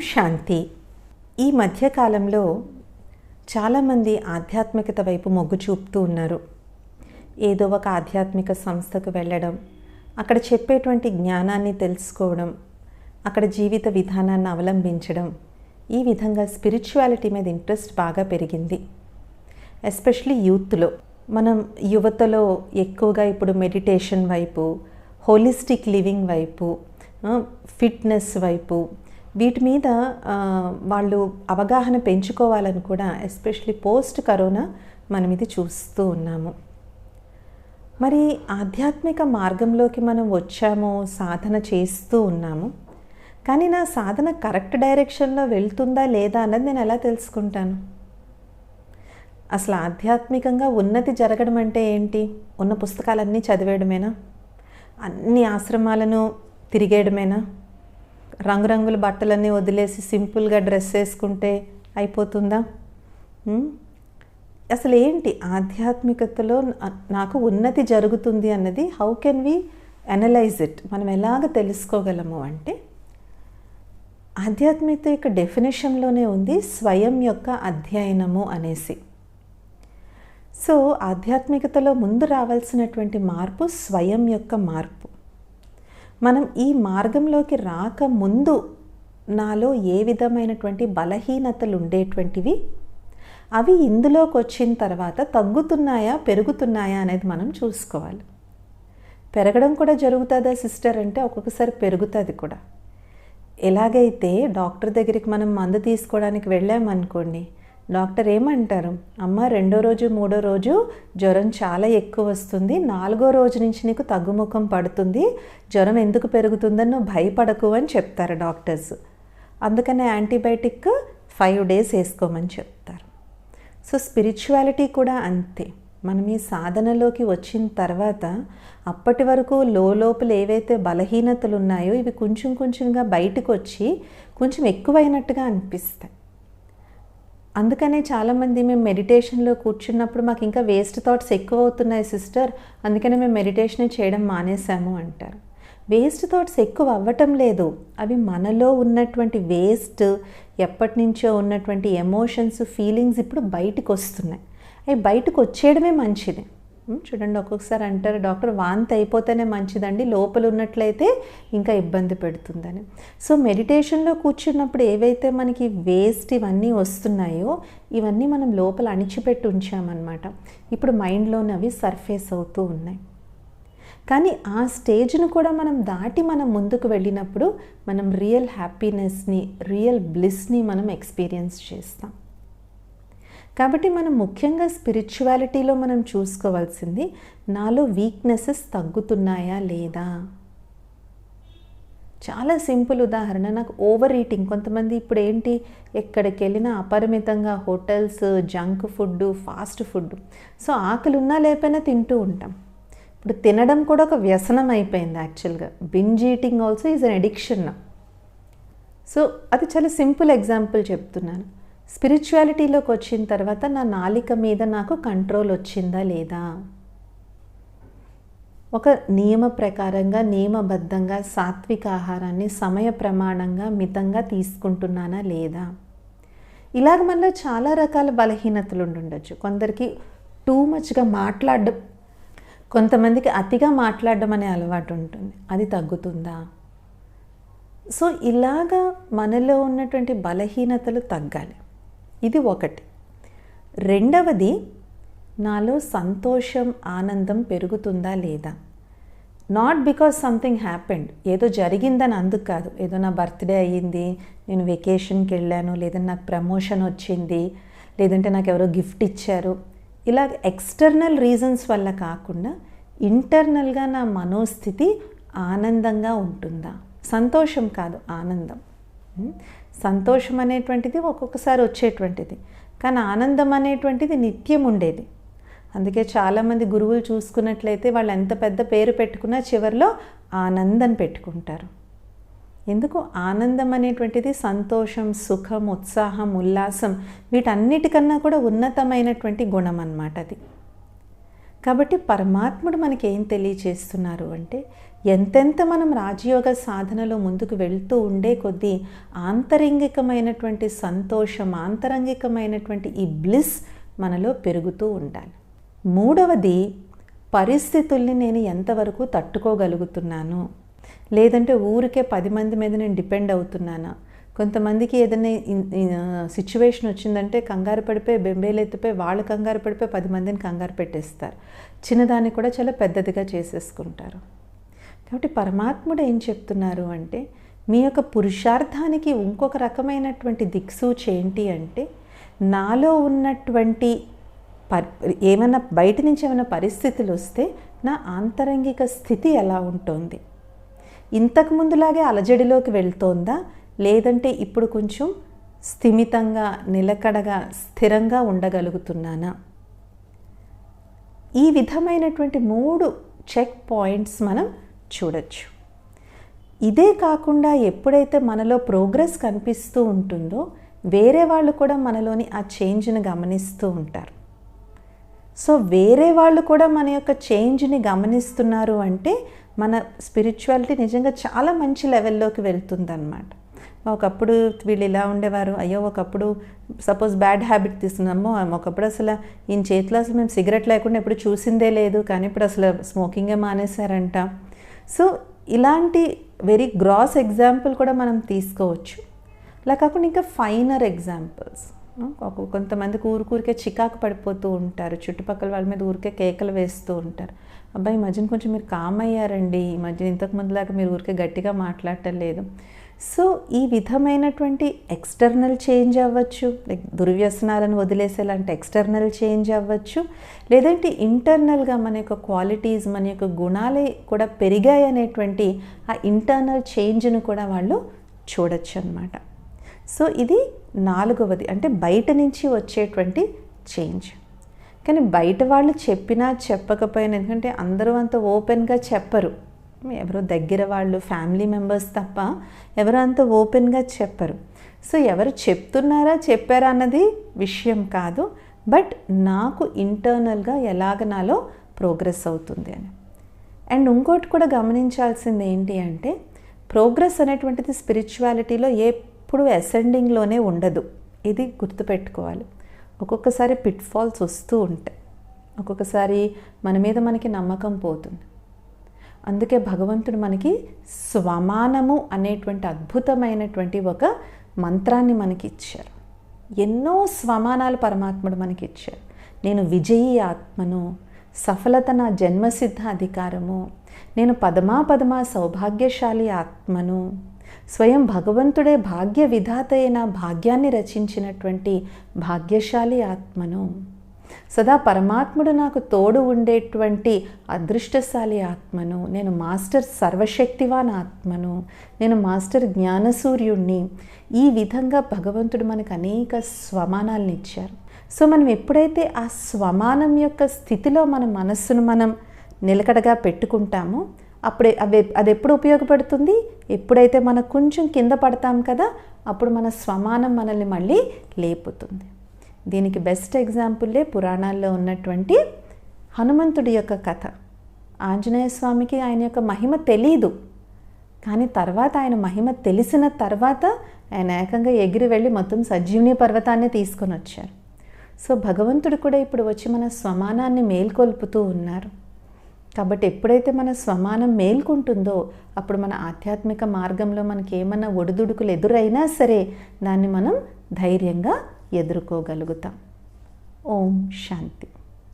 శాంతి. ఈ మధ్యకాలంలో చాలామంది ఆధ్యాత్మికత వైపు మొగ్గు చూపుతూ ఉన్నారు. ఏదో ఒక ఆధ్యాత్మిక సంస్థకు వెళ్ళడం అక్కడ చెప్పేటువంటి జ్ఞానాన్ని తెలుసుకోవడం అక్కడ జీవిత విధానాన్ని అవలంబించడం ఈ విధంగా స్పిరిచువాలిటీ మీద ఇంట్రెస్ట్ బాగా పెరిగింది. ఎస్పెషలీ యూత్లో. మనం యువతలో ఎక్కువగా ఇప్పుడు మెడిటేషన్ వైపు హోలిస్టిక్ లివింగ్ వైపు ఫిట్నెస్ వైపు వీటి మీద వాళ్ళు అవగాహన పెంచుకోవాలని కూడా ఎస్పెషలీ పోస్ట్ కరోనా మనం ఇది చూస్తూ ఉన్నాము. మరి ఆధ్యాత్మిక మార్గంలోకి మనం వచ్చాము సాధన చేస్తూ ఉన్నాము. కానీ నా సాధన కరెక్ట్ డైరెక్షన్లో వెళ్తుందా లేదా అన్నది నేను ఎలా తెలుసుకుంటాను? అసలు ఆధ్యాత్మికంగా ఉన్నతి జరగడం అంటే ఏంటి? ఉన్న పుస్తకాలన్నీ చదివేయడమేనా? అన్ని ఆశ్రమాలను తిరిగేయడమేనా? రంగురంగుల బట్టలన్నీ వదిలేసి సింపుల్గా డ్రెస్ వేసుకుంటే అయిపోతుందా? అసలు ఏంటి ఆధ్యాత్మికతలో నాకు ఉన్నతి జరుగుతుంది అన్నది how can we analyse it? మనం ఎలాగ తెలుసుకోగలము అంటే ఆధ్యాత్మికత యొక్క డెఫినేషన్లోనే ఉంది స్వయం యొక్క అధ్యయనము అనేసి. సో ఆధ్యాత్మికతలో ముందు రావాల్సినటువంటి మార్పు స్వయం యొక్క మార్పు. మనం ఈ మార్గంలోకి రాక ముందు నాలో ఏ విధమైనటువంటి బలహీనతలు ఉండేటువంటివి అవి ఇందులోకి వచ్చిన తర్వాత తగ్గుతున్నాయా పెరుగుతున్నాయా అనేది మనం చూసుకోవాలి. పెరగడం కూడా జరుగుతుందా సిస్టర్ అంటే ఒక్కొక్కసారి పెరుగుతుంది కూడా. ఎలాగైతే డాక్టర్ దగ్గరికి మనం మందు తీసుకోవడానికి వెళ్ళామనుకోండి డాక్టర్ ఏమంటారు? అమ్మ రెండో రోజు మూడో రోజు జ్వరం చాలా ఎక్కువ వస్తుంది. నాలుగో రోజు నుంచి నీకు తగ్గుముఖం పడుతుంది. జ్వరం ఎందుకు పెరుగుతుందని నువ్వు భయపడకు అని చెప్తారు డాక్టర్స్. అందుకనే యాంటీబయాటిక్ ఫైవ్ డేస్ వేసుకోమని చెప్తారు. సో స్పిరిచువాలిటీ కూడా అంతే. మనం ఈ సాధనలోకి వచ్చిన తర్వాత అప్పటి వరకు లోపల ఏవైతే బలహీనతలు ఉన్నాయో ఇవి కొంచెం కొంచెంగా బయటకు వచ్చి కొంచెం ఎక్కువైనట్టుగా అనిపిస్తాయి. అందుకనే చాలామంది మేము మెడిటేషన్లో కూర్చున్నప్పుడు మాకు ఇంకా వేస్ట్ థాట్స్ ఎక్కువ అవుతున్నాయి సిస్టర్. అందుకనే మేము మెడిటేషన్ చేయడం మానేసాము అంటారు. వేస్ట్ థాట్స్ ఎక్కువ అవ్వటం లేదు. అవి మనలో ఉన్నటువంటి వేస్ట్ ఎప్పటి నుంచో ఉన్నటువంటి ఎమోషన్స్ ఫీలింగ్స్ ఇప్పుడు బయటకు వస్తున్నాయి అవి బయటకు వచ్చేయడమే మంచిది. చూడండి ఒక్కొక్కసారి అంటారు డాక్టర్ వాంతి అయిపోతేనే మంచిదండి లోపల ఉన్నట్లయితే ఇంకా ఇబ్బంది పెడుతుందని. సో మెడిటేషన్లో కూర్చున్నప్పుడు ఏవైతే మనకి వేస్ట్ ఇవన్నీ వస్తున్నాయో ఇవన్నీ మనం లోపల అణిచిపెట్టి ఉంచామన్నమాట. ఇప్పుడు మైండ్లోనే అవి సర్ఫేస్ అవుతూ ఉన్నాయి. కానీ ఆ స్టేజ్ను కూడా మనం దాటి మనం ముందుకు వెళ్ళినప్పుడు మనం రియల్ హ్యాపీనెస్ని రియల్ బ్లిస్ని మనం ఎక్స్పీరియన్స్ చేస్తాం. కాబట్టి మనం ముఖ్యంగా స్పిరిచువాలిటీలో మనం చూసుకోవాల్సింది నాలో వీక్నెసెస్ తగ్గుతున్నాయా లేదా? చాలా సింపుల్ ఉదాహరణ. నాకు ఓవర్ ఈటింగ్ కొంతమంది ఇప్పుడు ఏంటి? ఎక్కడికి వెళ్ళినా అపరిమితంగా hotels junk food fast food so ఆకలి ఉన్నా లేకపోయినా తింటూ ఉంటాం. ఇప్పుడు తినడం కూడా ఒక వ్యసనం అయిపోయింది యాక్చువల్గా binge eating also is an addiction so అది చాలా సింపుల్ ఎగ్జాంపుల్ చెప్తున్నాను. స్పిరిచువాలిటీలోకి వచ్చిన తర్వాత నా నాలిక మీద నాకు కంట్రోల్ వచ్చిందా లేదా? ఒక నియమ ప్రకారంగా నియమబద్ధంగా సాత్విక ఆహారాన్ని సమయ ప్రమాణంగా మితంగా తీసుకుంటున్నానా లేదా? ఇలాగ మనలో చాలా రకాల బలహీనతలు ఉండుండొచ్చు. కొందరికి టూ మచ్గా మాట్లాడడం కొంతమందికి అతిగా మాట్లాడడం అనే అలవాటు ఉంటుంది. అది తగ్గుతుందా? సో ఇలాగా మనలో ఉన్నటువంటి బలహీనతలు తగ్గాలి. ఇది ఒకటి. రెండవది నాలో సంతోషం ఆనందం పెరుగుతుందా లేదా? నాట్ బికాస్ సంథింగ్ హ్యాపెండ్ ఏదో జరిగిందని అందుకు కాదు. ఏదో నా బర్త్డే అయ్యింది నేను వెకేషన్కి వెళ్ళాను లేదంటే నాకు ప్రమోషన్ వచ్చింది లేదంటే నాకు ఎవరో గిఫ్ట్ ఇచ్చారు. ఇలా ఎక్స్టర్నల్ రీజన్స్ వల్ల కాకుండా ఇంటర్నల్గా నా మనోస్థితి ఆనందంగా ఉంటుందా? సంతోషం కాదు ఆనందం. సంతోషం అనేటువంటిది ఒక్కొక్కసారి వచ్చేటువంటిది కానీ ఆనందం అనేటువంటిది నిత్యం ఉండేది. అందుకే చాలామంది గురువులు చూసుకున్నట్లయితే వాళ్ళు ఎంత పెద్ద పేరు పెట్టుకున్నా చివరిలో ఆనందం పెట్టుకుంటారు. ఎందుకు? ఆనందం అనేటువంటిది సంతోషం సుఖం ఉత్సాహం ఉల్లాసం వీటన్నిటికన్నా కూడా ఉన్నతమైనటువంటి గుణం అన్నమాట అది. కాబట్టి పరమాత్ముడు మనకి ఏం తెలియచేస్తున్నారు అంటే ఎంతెంత మనం రాజయోగ సాధనలో ముందుకు వెళ్తూ ఉండే కొద్దీ ఆంతరంగికమైనటువంటి సంతోషం ఆంతరంగికమైనటువంటి ఈ బ్లిస్ మనలో పెరుగుతూ ఉండాలి. మూడవది పరిస్థితుల్ని నేను ఎంతవరకు తట్టుకోగలుగుతున్నాను? లేదంటే ఊరికే పది మంది మీద నేను డిపెండ్ అవుతున్నానా? కొంతమందికి ఏదైనా సిచ్యువేషన్ వచ్చిందంటే కంగారు పడిపోయి బెంబేలెత్తిపోయి వాళ్ళు కంగారు పడిపోయి పది మందిని కంగారు పెట్టేస్తారు. చిన్నదాన్ని కూడా చాలా పెద్దదిగా చేసేసుకుంటారు. కాబట్టి పరమాత్ముడు ఏం చెప్తున్నారు అంటే మీ యొక్క పురుషార్థానికి ఇంకొక రకమైనటువంటి దిక్సూచి ఏంటి అంటే నాలో ఉన్నటువంటి పర్ ఏమైనా బయట నుంచి ఏమైనా పరిస్థితులు వస్తే నా ఆంతరంగిక స్థితి ఎలా ఉంటుంది? ఇంతకు ముందులాగే అలజడిలోకి వెళ్తోందా? లేదంటే ఇప్పుడు కొంచెం స్థిమితంగా నిలకడగా స్థిరంగా ఉండగలుగుతున్నానా? ఈ విధమైనటువంటి మూడు చెక్ పాయింట్స్ మనం చూడొచ్చు. ఇదే కాకుండా ఎప్పుడైతే మనలో ప్రోగ్రెస్ కనిపిస్తూ ఉంటుందో వేరే వాళ్ళు కూడా మనలోని ఆ చేంజ్ని గమనిస్తూ ఉంటారు. సో వేరే వాళ్ళు కూడా మన యొక్క చేంజ్ని గమనిస్తున్నారు అంటే మన స్పిరిచువాలిటీ నిజంగా చాలా మంచి లెవెల్లోకి వెళ్తుందన్నమాట. ఒకప్పుడు వీళ్ళు ఇలా ఉండేవారు అయ్యో ఒకప్పుడు సపోజ్ బ్యాడ్ హ్యాబిట్ తీసుకున్నామో ఒకప్పుడు అసలు ఈయన చేతిలో అసలు మేము సిగరెట్ లేకుండా ఎప్పుడు చూసిందే లేదు కానీ ఇప్పుడు అసలు స్మోకింగే మానేశారంట. సో ఇలాంటి వెరీ గ్రాస్ ఎగ్జాంపుల్ కూడా మనం తీసుకోవచ్చు. అలా కాకుండా ఇంకా ఫైనర్ ఎగ్జాంపుల్స్ కొంతమందికి ఊరికూరికే చికాకు పడిపోతూ ఉంటారు. చుట్టుపక్కల వాళ్ళ మీద ఊరికే కేకలు వేస్తూ ఉంటారు. అబ్బాయి ఈ మధ్యన కొంచెం మీరు కామ్ అయ్యారండి. ఈ మధ్యన ఇంతకు ముందులాగా మీరు ఊరికే గట్టిగా మాట్లాడటం లేదు. సో ఈ విధమైనటువంటి ఎక్స్టర్నల్ చేంజ్ అవ్వచ్చు లైక్ దుర్వ్యసనాలను వదిలేసేలాంటి ఎక్స్టర్నల్ చేంజ్ అవ్వచ్చు లేదంటే ఇంటర్నల్గా మన యొక్క క్వాలిటీస్ మన యొక్క గుణాలే కూడా పెరిగాయి అనేటువంటి ఆ ఇంటర్నల్ చేంజ్ను కూడా వాళ్ళు చూడొచ్చు అనమాట సో ఇది నాలుగవది అంటే బయట నుంచి వచ్చేటువంటి చేంజ్ కానీ బయట వాళ్ళు చెప్పినా చెప్పకపోయినా ఎందుకంటే అందరూ అంత ఓపెన్గా చెప్పరు. ఎవరో దగ్గర వాళ్ళు ఫ్యామిలీ మెంబర్స్ తప్ప ఎవరో అంత ఓపెన్గా చెప్పరు. సో ఎవరు చెప్తున్నారా చెప్పారా అన్నది విషయం కాదు. బట్ నాకు ఇంటర్నల్గా ఎలాగ నాలో ప్రోగ్రెస్ అవుతుంది అని. అండ్ ఇంకోటి కూడా గమనించాల్సింది ఏంటి అంటే ప్రోగ్రెస్ అనేటువంటిది స్పిరిచువాలిటీలో ఎప్పుడు అసెండింగ్లోనే ఉండదు. ఇది గుర్తుపెట్టుకోవాలి. ఒక్కొక్కసారి పిట్ ఫాల్స్ వస్తూ ఉంటాయి. ఒక్కొక్కసారి మన మీద మనకి నమ్మకం పోతుంది. అందుకే భగవంతుడు మనకి స్వమానము అనేటువంటి అద్భుతమైనటువంటి ఒక మంత్రాన్ని మనకి ఇచ్చారు ఎన్నో స్వమానాలు పరమాత్ముడు మనకి ఇచ్చారు నేను విజయీ ఆత్మను సఫలత నా జన్మసిద్ధ అధికారము నేను పదమా పదమా సౌభాగ్యశాలి ఆత్మను స్వయం భగవంతుడే భాగ్య విధాత అయిన భాగ్యాన్ని రచించినటువంటి భాగ్యశాలి ఆత్మను. సదా పరమాత్ముడు నాకు తోడు ఉండేటువంటి అదృష్టశాలి ఆత్మను నేను మాస్టర్ సర్వశక్తివాన్ ఆత్మను నేను మాస్టర్ జ్ఞానసూర్యుణ్ణి. ఈ విధంగా భగవంతుడు మనకు అనేక స్వమానాలను ఇచ్చారు. సో మనం ఎప్పుడైతే ఆ స్వమానం యొక్క స్థితిలో మన మనస్సును మనం నిలకడగా పెట్టుకుంటామో అప్పుడే అవి అది ఎప్పుడు ఉపయోగపడుతుంది? ఎప్పుడైతే మనం కొంచెం కింద పడతాం కదా అప్పుడు మన స్వమానం మనల్ని మళ్ళీ లేపుతుంది. దీనికి బెస్ట్ ఎగ్జాంపుల్లే పురాణాల్లో ఉన్నటువంటి హనుమంతుడి యొక్క కథ. ఆంజనేయ స్వామికి ఆయన యొక్క మహిమ తెలీదు. కానీ తర్వాత ఆయన మహిమ తెలిసిన తర్వాత ఆయన ఏకంగా ఎగిరి వెళ్ళి మొత్తం సజీవుని పర్వతాన్ని తీసుకొని వచ్చారు. సో భగవంతుడు కూడా ఇప్పుడు వచ్చి మన స్వమానాన్ని మేల్కొల్పుతూ ఉన్నారు. కాబట్టి ఎప్పుడైతే మన స్వమానం మేల్కుంటుందో అప్పుడు మన ఆధ్యాత్మిక మార్గంలో మనకి ఏమన్నా ఒడిదుడుకులు ఎదురైనా సరే దాన్ని మనం ధైర్యంగా ఎదుర్కోగలుగుతాం. ఓం శాంతి.